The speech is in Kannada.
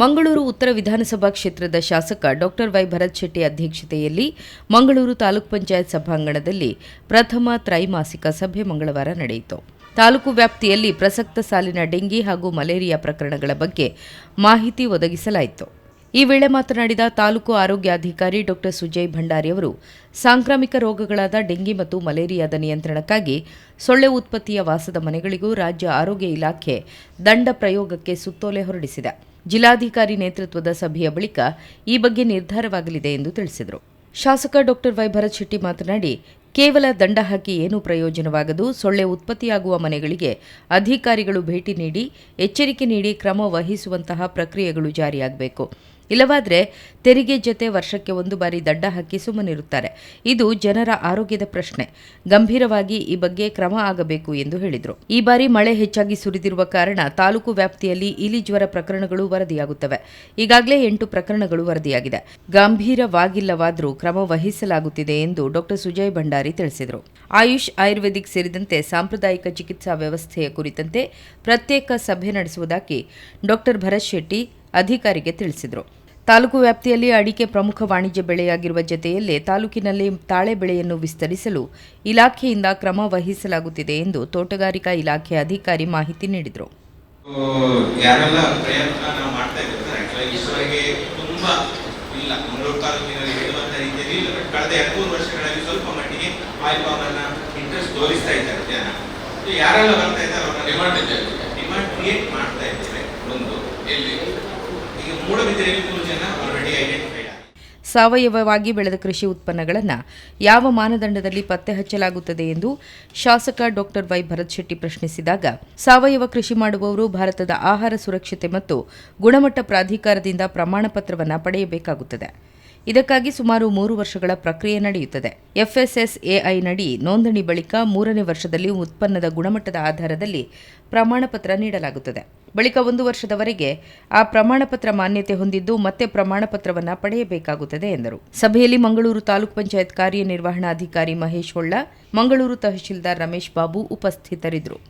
ಮಂಗಳೂರು ಉತ್ತರ ವಿಧಾನಸಭಾ ಕ್ಷೇತ್ರದ ಶಾಸಕ ಡಾಕ್ಟರ್ ವೈ ಭರತ್ ಶೆಟ್ಟಿ ಅಧ್ಯಕ್ಷತೆಯಲ್ಲಿ ಮಂಗಳೂರು ತಾಲೂಕು ಪಂಚಾಯತ್ ಸಭಾಂಗಣದಲ್ಲಿ ಪ್ರಥಮ ತ್ರೈಮಾಸಿಕ ಸಭೆ ಮಂಗಳವಾರ ನಡೆಯಿತು. ತಾಲೂಕು ವ್ಯಾಪ್ತಿಯಲ್ಲಿ ಪ್ರಸಕ್ತ ಸಾಲಿನ ಡೆಂಗಿ ಹಾಗೂ ಮಲೇರಿಯಾ ಪ್ರಕರಣಗಳ ಬಗ್ಗೆ ಮಾಹಿತಿ ಒದಗಿಸಲಾಯಿತು. ಈ ವೇಳೆ ಮಾತನಾಡಿದ ತಾಲೂಕು ಆರೋಗ್ಯಾಧಿಕಾರಿ ಡಾಕ್ಟರ್ ಸುಜಯ್ ಭಂಡಾರಿ ಅವರು, ಸಾಂಕ್ರಾಮಿಕ ರೋಗಗಳಾದ ಡೆಂಗಿ ಮತ್ತು ಮಲೇರಿಯಾದ ನಿಯಂತ್ರಣಕ್ಕಾಗಿ ಸೊಳ್ಳೆ ಉತ್ಪತ್ತಿಯ ವಾಸದ ಮನೆಗಳಿಗೂ ರಾಜ್ಯ ಆರೋಗ್ಯ ಇಲಾಖೆ ದಂಡ ಪ್ರಯೋಗಕ್ಕೆ ಸುತ್ತೋಲೆ ಹೊರಡಿಸಿದೆ. ಜಿಲ್ಲಾಧಿಕಾರಿ ನೇತೃತ್ವದ ಸಭೆಯ ಬಳಿಕ ಈ ಬಗ್ಗೆ ನಿರ್ಧಾರವಾಗಲಿದೆ ಎಂದು ತಿಳಿಸಿದರು. ಶಾಸಕ ಡಾಕ್ಟರ್ ವೈ ಭರತ್ ಶೆಟ್ಟಿ ಮಾತನಾಡಿ, ಕೇವಲ ದಂಡ ಹಾಕಿ ಏನೂ ಪ್ರಯೋಜನವಾಗದು, ಸೊಳ್ಳೆ ಉತ್ಪತ್ತಿಯಾಗುವ ಮನೆಗಳಿಗೆ ಅಧಿಕಾರಿಗಳು ಭೇಟಿ ನೀಡಿ, ಎಚ್ಚರಿಕೆ ನೀಡಿ ಕ್ರಮ ವಹಿಸುವಂತಹ ಪ್ರಕ್ರಿಯೆಗಳು ಜಾರಿಯಾಗಬೇಕು. ಇಲ್ಲವಾದರೆ ತೆರಿಗೆ ಜೊತೆ ವರ್ಷಕ್ಕೆ ಒಂದು ಬಾರಿ ದಡ್ಡ ಹಾಕಿ ಸುಮ್ಮನಿರುತ್ತಾರೆ. ಇದು ಜನರ ಆರೋಗ್ಯದ ಪ್ರಶ್ನೆ. ಗಂಭೀರವಾಗಿ ಈ ಬಗ್ಗೆ ಕ್ರಮ ಆಗಬೇಕು ಎಂದು ಹೇಳಿದರು. ಈ ಬಾರಿ ಮಳೆ ಹೆಚ್ಚಾಗಿ ಸುರಿದಿರುವ ಕಾರಣ ತಾಲೂಕು ವ್ಯಾಪ್ತಿಯಲ್ಲಿ ಇಲಿ ಜ್ವರ ಪ್ರಕರಣಗಳು ವರದಿಯಾಗುತ್ತವೆ. ಈಗಾಗಲೇ ಎಂಟು ಪ್ರಕರಣಗಳು ವರದಿಯಾಗಿದೆ. ಗಂಭೀರವಾಗಿಲ್ಲವಾದರೂ ಕ್ರಮ ವಹಿಸಲಾಗುತ್ತಿದೆ ಎಂದು ಡಾಕ್ಟರ್ ಸುಜಯ್ ಭಂಡಾರಿ ತಿಳಿಸಿದರು. ಆಯುಷ್ ಆಯುರ್ವೇದಿಕ್ ಸೇರಿದಂತೆ ಸಾಂಪ್ರದಾಯಿಕ ಚಿಕಿತ್ಸಾ ವ್ಯವಸ್ಥೆಯ ಕುರಿತಂತೆ ಪ್ರತ್ಯೇಕ ಸಭೆ ನಡೆಸುವುದಾಗಿ ಡಾಕ್ಟರ್ ಭರತ್ ಶೆಟ್ಟಿ ಅಧಿಕಾರಿಗೆ ತಿಳಿಸಿದರು. ತಾಲೂಕು ವ್ಯಾಪ್ತಿಯಲ್ಲಿ ಅಡಿಕೆ ಪ್ರಮುಖ ವಾಣಿಜ್ಯ ಬೆಳೆಯಾಗಿರುವ ಜತೆಯಲ್ಲೇ ತಾಲೂಕಿನಲ್ಲಿ ತಾಳೆ ಬೆಳೆಯನ್ನು ವಿಸ್ತರಿಸಲು ಇಲಾಖೆಯಿಂದ ಕ್ರಮ ವಹಿಸಲಾಗುತ್ತಿದೆ ಎಂದು ತೋಟಗಾರಿಕಾ ಇಲಾಖೆ ಅಧಿಕಾರಿ ಮಾಹಿತಿ ನೀಡಿದರು. ಯಾರೆಲ್ಲ ಇದ್ದಾರೆ ಬರ್ತಾ ಇದ್ದಾರೆ ಡಿಮಾಂಡ್ ಇದೆ ಡಿಮಾಂಡ್ ಕ್ರಿಯೇಟ್ ಮಾಡ್ತಾ ಇದ್ದೇವೆ ಒಂದು. ಎಲ್ಲಿ? ಸಾವಯವವಾಗಿ ಬೆಳೆದ ಕೃಷಿ ಉತ್ಪನ್ನಗಳನ್ನು ಯಾವ ಮಾನದಂಡದಲ್ಲಿ ಪತ್ತೆ ಹಚ್ಚಲಾಗುತ್ತದೆ ಎಂದು ಶಾಸಕ ಡಾಕ್ಟರ್ ವೈ ಭರತ್ ಶೆಟ್ಟಿ ಪ್ರಶ್ನಿಸಿದಾಗ, ಸಾವಯವ ಕೃಷಿ ಮಾಡುವವರು ಭಾರತದ ಆಹಾರ ಸುರಕ್ಷತೆ ಮತ್ತು ಗುಣಮಟ್ಟ ಪ್ರಾಧಿಕಾರದಿಂದ ಪ್ರಮಾಣ ಪತ್ರವನ್ನು ಪಡೆಯಬೇಕಾಗುತ್ತದೆ. ಇದಕ್ಕಾಗಿ ಸುಮಾರು ಮೂರು ವರ್ಷಗಳ ಪ್ರಕ್ರಿಯೆ ನಡೆಯುತ್ತದೆ. ಎಫ್ಎಸ್ಎಸ್ಎಐ ನಡಿ ನೋಂದಣಿ ಬಳಿಕ ಮೂರನೇ ವರ್ಷದಲ್ಲಿ ಉತ್ಪನ್ನದ ಗುಣಮಟ್ಟದ ಆಧಾರದಲ್ಲಿ ಪ್ರಮಾಣಪತ್ರ ನೀಡಲಾಗುತ್ತದೆ. ಬಳಿಕ ಒಂದು ವರ್ಷದವರೆಗೆ ಆ ಪ್ರಮಾಣಪತ್ರ ಮಾನ್ಯತೆ ಹೊಂದಿದ್ದು ಮತ್ತೆ ಪ್ರಮಾಣಪತ್ರವನ್ನು ಪಡೆಯಬೇಕಾಗುತ್ತದೆ ಎಂದರು. ಸಭೆಯಲ್ಲಿ ಮಂಗಳೂರು ತಾಲೂಕು ಪಂಚಾಯತ್ ಕಾರ್ಯನಿರ್ವಹಣಾಧಿಕಾರಿ ಮಹೇಶ್ ಹೊಳ್ಳ, ಮಂಗಳೂರು ತಹಶೀಲ್ದಾರ್ ರಮೇಶ್ ಬಾಬು ಉಪಸ್ಥಿತರಿದ್ದರು.